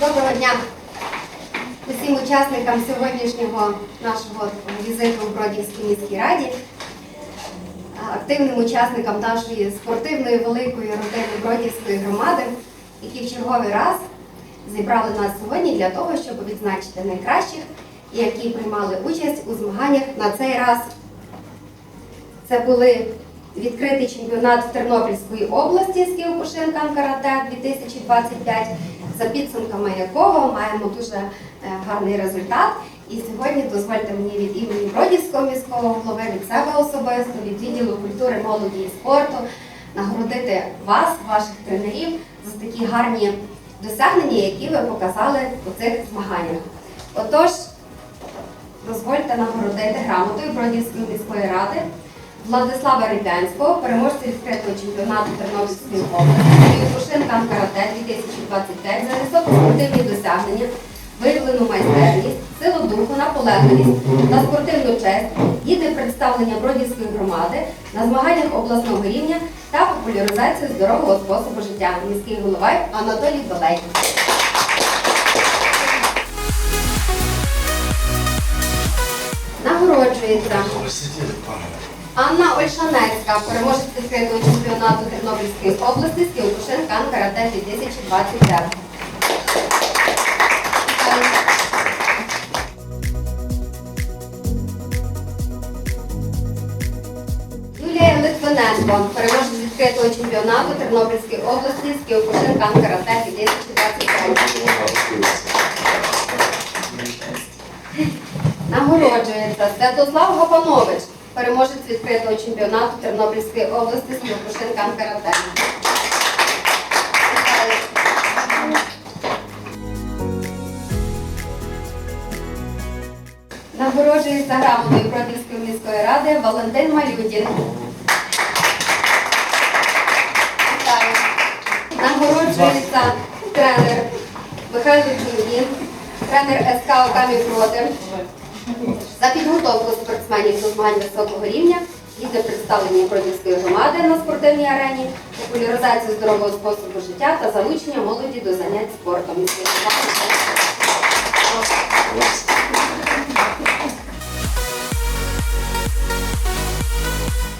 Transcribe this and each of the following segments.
Доброго дня усім учасникам сьогоднішнього нашого візиту в Бродівській міській раді, активним учасникам нашої спортивної великої родини Бродівської громади, які в черговий раз зібрали нас сьогодні для того, щоб відзначити найкращих, які приймали участь у змаганнях на цей раз. Це були відкритий чемпіонат Тернопільської області з Кіокушинкан карате 2025, за підсумками якого маємо дуже е, гарний результат. І сьогодні дозвольте мені від імені Бродівського міського голови, від себе особисто, від відділу культури, молоді і спорту нагородити вас, ваших тренерів, за такі гарні досягнення, які ви показали у цих змаганнях. Отож, дозвольте нагородити грамотою Бродівської міської ради Владислава Рибянського, переможця відкритого чемпіонату Тернопільської області, Кушинкан карате 2025 за високоспортивні досягнення, виявлену майстерність, силу духу, наполегливість та спортивну честь, гідне представлення Бродівської громади на змаганнях обласного рівня та популяризацію здорового способу життя. Міський голова Анатолій Белей. Нагороджується Анна Ольшанецька, переможець відкритого чемпіонату Тернопільської області з Кіокушин Кан Карате 2025. Юлія Литвиненко, переможець відкритого чемпіонату Тернопільської області з Кіокушин Кан Карате 2025. Нагороджується Святослав Гапанович, переможець відкритого чемпіонату Тернопільської області з Кіокушин Кан Карате. Нагороджується грамотою Бродівської міської ради Валентин Малюдін. Нагороджується тренер Михайло Чунгін, тренер СК Окамі Проти за підготовку спортсменів до змагань високого рівня, гідне представлення Бродівської громади на спортивній арені, популяризацію здорового способу життя та залучення молоді до занять спортом.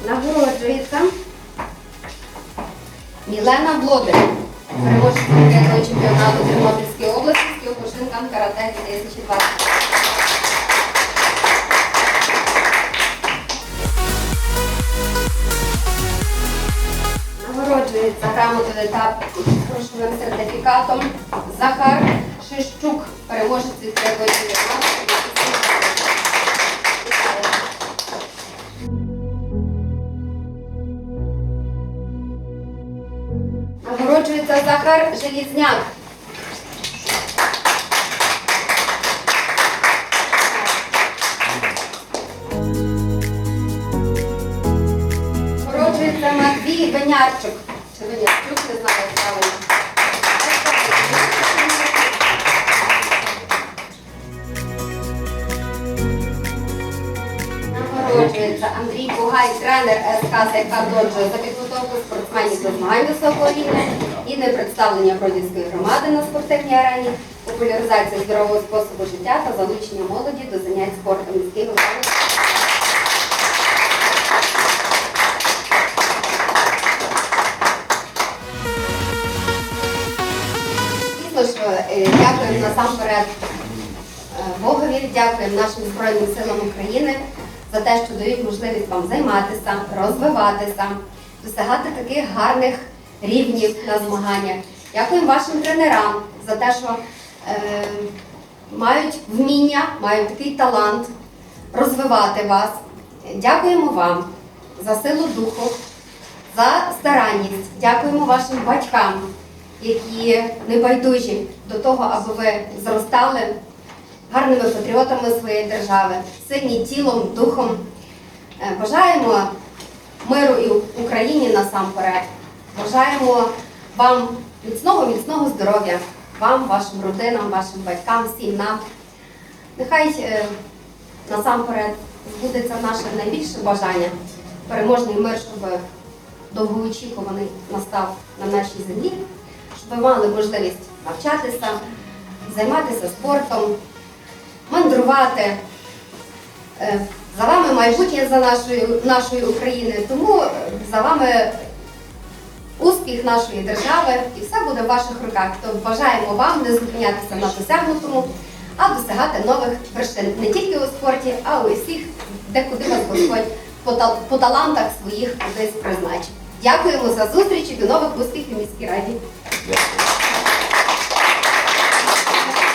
Нагороджується Мілена Блодар, переможець чемпіонату Тернопільської області з Карате 2020. Нагороджується грамотою та грошовим сертифікатом Захар Шищук, переможець відкритого чемпіонату. 2020. Нагороджується Захар Желізняк. Нагороджується Матвій Венярчук. Чи Венярчук, не знаю, як правильно. Нагороджується Андрій Бугай, тренер СК СК Доджо за підготовку спортсменів до змагань високого рівня і не представлення Бродівської громади на спортивній арені, популяризація здорового способу життя та залучення молоді до занять спортом міський голова. Дякуємо насамперед е, Богові, дякуємо нашим Збройним силам України за те, що дають можливість вам займатися, розвиватися, досягати таких гарних рівнів на змаганнях. Дякуємо вашим тренерам за те, що е, мають вміння, мають такий талант розвивати вас. Дякуємо вам за силу духу, за старанність. Дякуємо вашим батькам, які небайдужі до того, аби ви зростали гарними патріотами своєї держави, сильні тілом, духом. Е, Бажаємо миру і Україні насамперед. Бажаємо вам міцного, міцного здоров'я, вам, вашим родинам, вашим батькам, всім нам. Нехай е, насамперед збудеться наше найбільше бажання, переможний мир, щоб довгоочікуваний настав на нашій землі, ви мали можливість навчатися, займатися спортом, мандрувати. Е, За вами майбутнє за нашою, нашої України, тому е, за вами успіх нашої держави і все буде в ваших руках. То бажаємо вам не зупинятися на досягнутому, а досягати нових вершин не тільки у спорті, а у всіх, де куди вас Господь по, по талантах своїх кудись призначив. Дякуємо за зустріч і до нових успіхів в міській раді. Yes.